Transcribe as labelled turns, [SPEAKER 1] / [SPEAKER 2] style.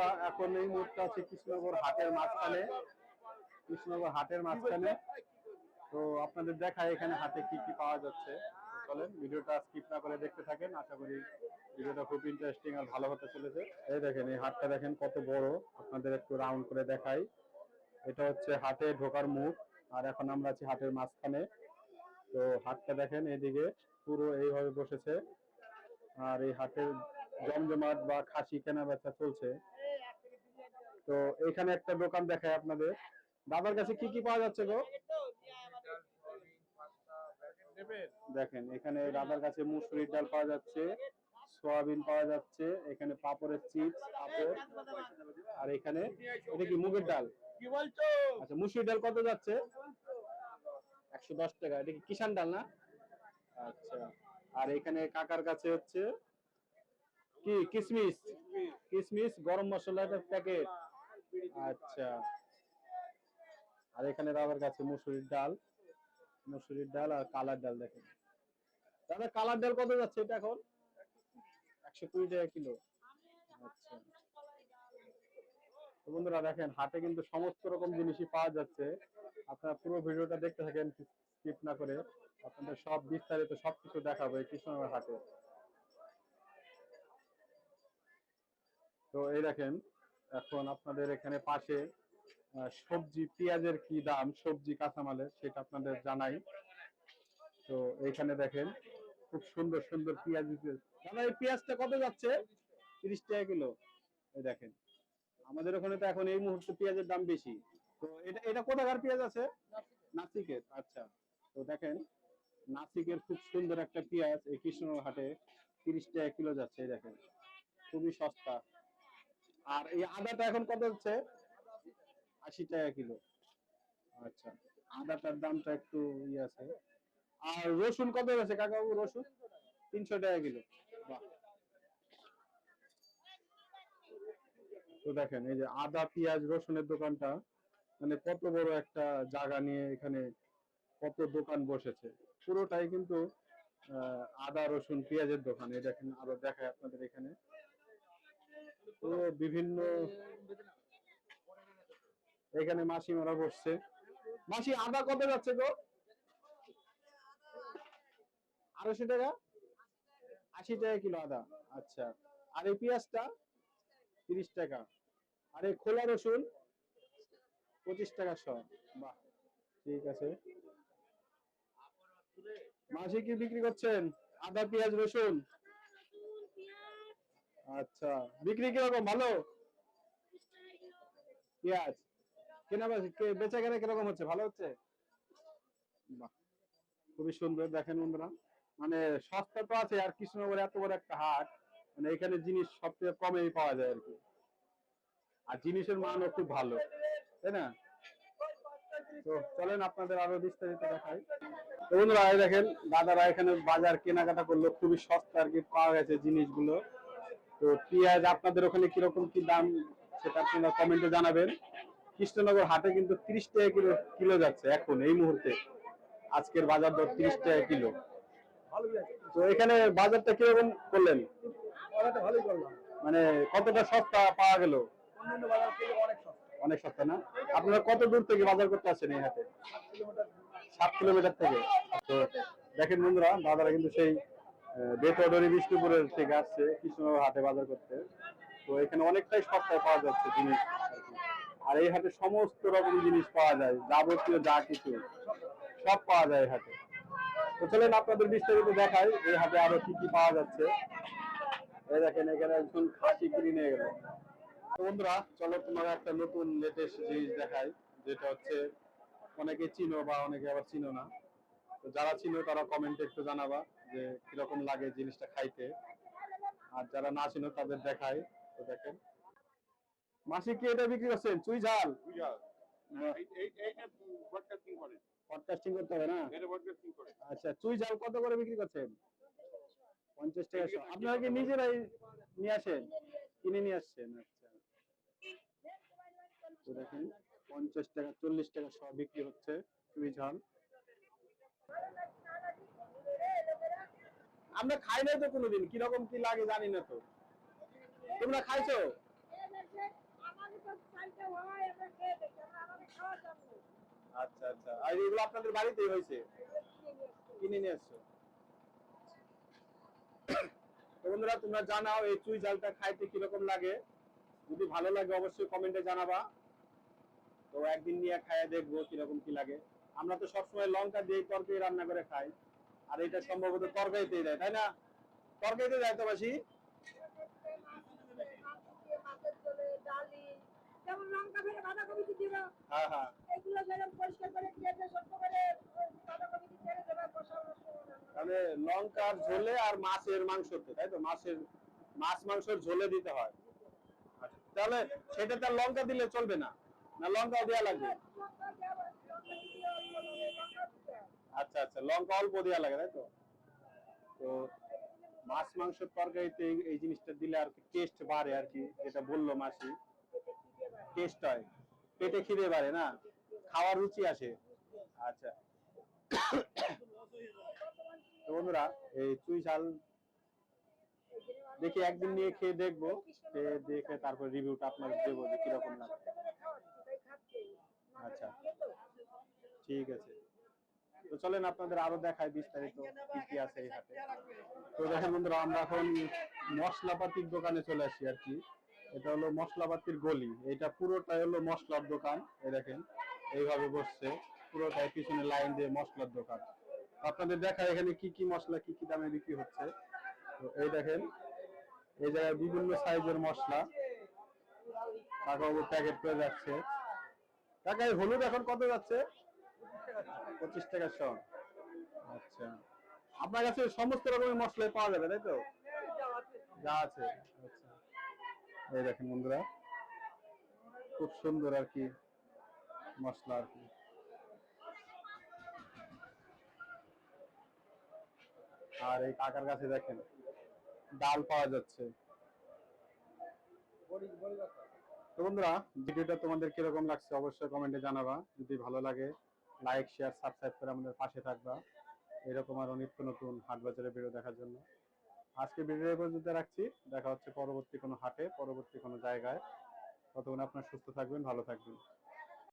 [SPEAKER 1] বন্ধুরা এখন এই মুহূর্তে আছে কৃষ্ণনগর হাটের মাঝখানে। কৃষ্ণনগর হাটের মাঝখানে। তো আপনাদের দেখায় এখানে হাটে কি কি পাওয়া যাচ্ছে। চলেন, ভিডিওটা স্কিপ না করে দেখতে থাকেন। আশা করি ভিডিওটা খুব ইন্টারেস্টিং আর ভালো হতে চলেছে। এই দেখেন, এই হাটটা দেখেন কত বড়। আপনাদের একটু রাউন্ড করে দেখাই। এটা হচ্ছে হাটে ঢোকার মুখ। আর এখন আমরা আছি হাটের মাঝখানে। তো হাটটা দেখেন এদিকে, পুরো এইভাবে বসেছে। আর এই হাটের জমজমাট বা খাসি কেনা বেচা চলছে। তো এখানে একটা দোকান দেখায় আপনাদের। দাদার কাছে কি কি পাওয়া যাচ্ছে গো? দেখেন এখানে দাদার কাছে মুসুরির ডাল পাওয়া যাচ্ছে সয়াবিন পাওয়া যাচ্ছে এখানে পাপড়ের চিপস পাপড় আর এখানে এটা কি মুগের ডাল?
[SPEAKER 2] কি বলছো?
[SPEAKER 1] আচ্ছা মুসুরির ডাল কত যাচ্ছে? একশো দশ টাকা এটা কি কিষান ডাল না? আচ্ছা আর এখানে কাকার কাছে হচ্ছে কি? কিসমিস। কিসমিস। গরম মশলার প্যাকেট আচ্ছা। আর এখানে দাদার কাছে মুসুরির ডাল। মুসুরির ডাল আর কালার ডাল দেখেন। দাদা, কালার ডাল কত যাচ্ছে এটা এখন? একশো কুড়ি টাকা কিলো। আচ্ছা। বন্ধুরা দেখেন, হাটে কিন্তু সমস্ত রকম জিনিসই পাওয়া যাচ্ছে। আপনারা পুরো ভিডিওটা দেখতে থাকেন, স্কিপ না করে। আপনাদের সব বিস্তারিত সবকিছু দেখাবো এই কৃষ্ণনগর হাটে। তো এই দেখেন এখন আপনাদের এখানে পাশে সবজি পেঁয়াজের কি দাম সবজি কাঁচামালের সেটা আপনাদের জানাই। তো এখানে দেখেন খুব সুন্দর সুন্দর পেঁয়াজ দাদা এই পেঁয়াজটা কত যাচ্ছে? তিরিশ টাকা কিলো। এই দেখেন আমাদের ওখানে তো এখন এই মুহূর্তে পেঁয়াজের দাম বেশি। তো এটা এটা কোথাকার পেঁয়াজ আছে? নাসিকের আচ্ছা। তো দেখেন নাসিকের খুব সুন্দর একটা পেঁয়াজ এই কৃষ্ণনগর হাটে তিরিশ টাকা কিলো যাচ্ছে এই দেখেন। খুবই সস্তা। আর এই আদাটা এখন কত হচ্ছে? আশি টাকা কিলো। আচ্ছা আদাটার দামটা একটু ইয়ে আছে। আর রসুন কত আছে কাকাবু রসুন? তিনশো টাকা কিলো। বাহ। তো দেখেন, এই যে আদা, পেঁয়াজ, রসুনের দোকানটা মানে কত বড় একটা জায়গা নিয়ে এখানে কত দোকান বসেছে। পুরোটাই কিন্তু আদা, রসুন, পেঁয়াজের দোকান। এই দেখেন, আরও দেখায় আপনাদের এখানে। বিভিন্ন এখানে মাসি মাসিমারা বসছে। মাসি, আদা কত যাচ্ছে গো? আড়াইশো টাকা? আশি টাকা কিলো আদা। আচ্ছা। আর এই পেঁয়াজটা? তিরিশ টাকা। আর এই খোলা রসুন? পঁচিশ টাকা শ। বাহ, ঠিক আছে। মাসি কি বিক্রি করছেন? আদা, পেঁয়াজ, রসুন? আচ্ছা বিক্রি কীরকম, ভালো? পেঁয়াজ। কেনা বেচা- কেনা কীরকম হচ্ছে, ভালো হচ্ছে? বাহ, খুবই সুন্দর, দেখেন বন্ধুরা। মানে সস্তা তো আছে, আর কৃষ্ণনগরে এত বড় একটা হাট মানে এখানে জিনিস সবচেয়ে কমেই পাওয়া যায় আর কি। আর জিনিসের মানও খুব ভালো, তাই না? তো চলেন আপনাদের আরও বিস্তারিত দেখাই। বন্ধুরা দেখেন, দাদারা এখানে বাজার কেনাকাটা করল, খুবই সস্তা আর কি পাওয়া গেছে জিনিসগুলো। তো পেঁয়াজ আপনাদের ওখানে কীরকম কি দাম সেটা আপনারা কমেন্টে জানাবেন। কৃষ্ণনগর হাটে কিন্তু তিরিশ টাকা কিলো কিলো যাচ্ছে এখন, এই মুহূর্তে। আজকের বাজার দর তিরিশ টাকা কিলো। তো এখানে বাজারটা কীরকম করলেন? মানে কতটা সস্তা পাওয়া গেল?
[SPEAKER 2] অনেক সস্তা
[SPEAKER 1] না? আপনারা কত দূর থেকে বাজার করতে আসেন এই হাটে? সাত কিলোমিটার থেকে। তো দেখেন বন্ধুরা, দাদারা কিন্তু সেই আহ, বেতডরি বিষ্ণুপুরের থেকে আসছে কৃষ্ণনগর হাটে বাজার করতে তো এখানে অনেকটাই সস্তায় পাওয়া যাচ্ছে জিনিস আর এই হাটে সমস্ত রকম জিনিস পাওয়া যায় যাবতীয় যা কিছু সব পাওয়া যায় এই হাটে। তো চলেন আপনাদের বিস্তারিত দেখাই এই হাটে আরও কি কি পাওয়া যাচ্ছে। এই দেখেন এখানে একজন খাসি কিনে নিয়ে গেল। বন্ধুরা চলো তোমার একটা নতুন লেটেস্ট জিনিস দেখাই যেটা হচ্ছে অনেকে চিনো বা অনেকে আবার চিনো না। তো যারা চিনো তারা কমেন্টে একটু জানাবা। যে কীরকম লাগে জিনিসটা খাইতে। আর যারা না চিনো তাদের দেখাই। তো দেখেন। মাসি কি এটা বিক্রি করছেন? চুই ঝাল? পডকাস্টিং করতে হবে না? আচ্ছা চুই ঝাল কত করে বিক্রি করছেন? পঞ্চাশ টাকা। আপনারা কি নিজেরাই নিয়ে আসেন? কিনে নিয়ে আসছেন? আচ্ছা। তো দেখেন পঞ্চাশ টাকা চল্লিশ টাকা সব বিক্রি হচ্ছে চুই ঝাল। আমরা খাই নাই তো কোনোদিন, কীরকম কি লাগে জানি না তো। তোমরা খাইছো? আচ্ছা আচ্ছা। আর এগুলো আপনাদের বাড়িতেই হয়েছে? কিনে নিয়ে এসছো? তো বন্ধুরা, তোমরা জানাও এই চুই ঝালটা খাইতে কীরকম লাগে। যদি ভালো লাগে, অবশ্যই কমেন্টে জানাবা। তো একদিন নিয়ে খাইয়ে দেখব কীরকম কি লাগে। আমরা তো সবসময় লঙ্কা দিয়ে তরকারি রান্না করে খাই। আর এটা সম্ভবত তরকারিতে দেয় তাই না? তরকারিতে দেয় তো বাসি
[SPEAKER 3] লঙ্কা ফেলে
[SPEAKER 1] লঙ্কার ঝোলে আর মাছের মাংসতে তাই তো? মাছের মাছ মাংসের ঝোলে দিতে হয়। আচ্ছা, তাহলে সেটা তার লঙ্কা দিলে চলবে না? না লঙ্কাও দেওয়া লাগবে? আচ্ছা আচ্ছা লঙ্কা অল্প দেওয়া লাগে, তাই তো? তো মাছ মাংসের তরকারিতে এই- জিনিসটা দিলে আর কি টেস্ট বাড়ে আর কি, যেটা বলল মাসি। টেস্ট হয়। পেটে খিদে বাড়ে না? খাওয়ার রুচি আসে। আচ্ছা। তো বন্ধুরা, এই চুই ঝাল দেখি একদিন নিয়ে খেয়ে দেখব। খেয়ে দেখে তারপর রিভিউটা আপনার দেবো যে কীরকম লাগে। আচ্ছা। ঠিক আছে। তো চলেন, আপনাদের আরও দেখায় বিস্তারিত কি কি আছে এই হাটে। তো দেখেন বন্ধুরা, আমরা এখন মশলাপাতির দোকানে চলে আসি আর কি। এটা হলো মশলাপাতির গলি। এটা পুরোটাই হলো মশলার দোকান, এই দেখেন। এইভাবে বসছে, পুরোটাই পিছনে লাইন দিয়ে মশলার দোকান। আপনাদের দেখা এখানে কি কি মশলা, কি কি দামে বিক্রি হচ্ছে। তো এই দেখেন, এই জায়গায় বিভিন্ন সাইজের মশলা। কাকাবাবু প্যাকেট করে যাচ্ছে এই হলুদ এখন কত যাচ্ছে? পঁচিশ টাকা শ। আচ্ছা। আপনার কাছে সমস্ত রকমের মশলাই পাওয়া যাবে, তাই তো? যা আছে। আচ্ছা। এই দেখেন বন্ধুরা, খুব সুন্দর আর কি মশলা আর কি। আর এই কাকার কাছে দেখেন, ডাল পাওয়া যাচ্ছে। তো বন্ধুরা, ভিডিওটা তোমাদের কীরকম লাগছে অবশ্যই কমেন্টে জানাবা, যদি ভালো লাগে। লাইক শেয়ার সাবস্ক্রাইব করে আমাদের পাশে থাকবা। এরকম আরও নিত্য নতুন হাট বাজারের ভিডিও দেখার জন্য। আজকে ভিডিও পর্যন্ত রাখছি। দেখা হচ্ছে পরবর্তী কোনো হাটে, পরবর্তী কোনো জায়গায়। ততক্ষণ আপনার সুস্থ থাকবেন, ভালো থাকবেন।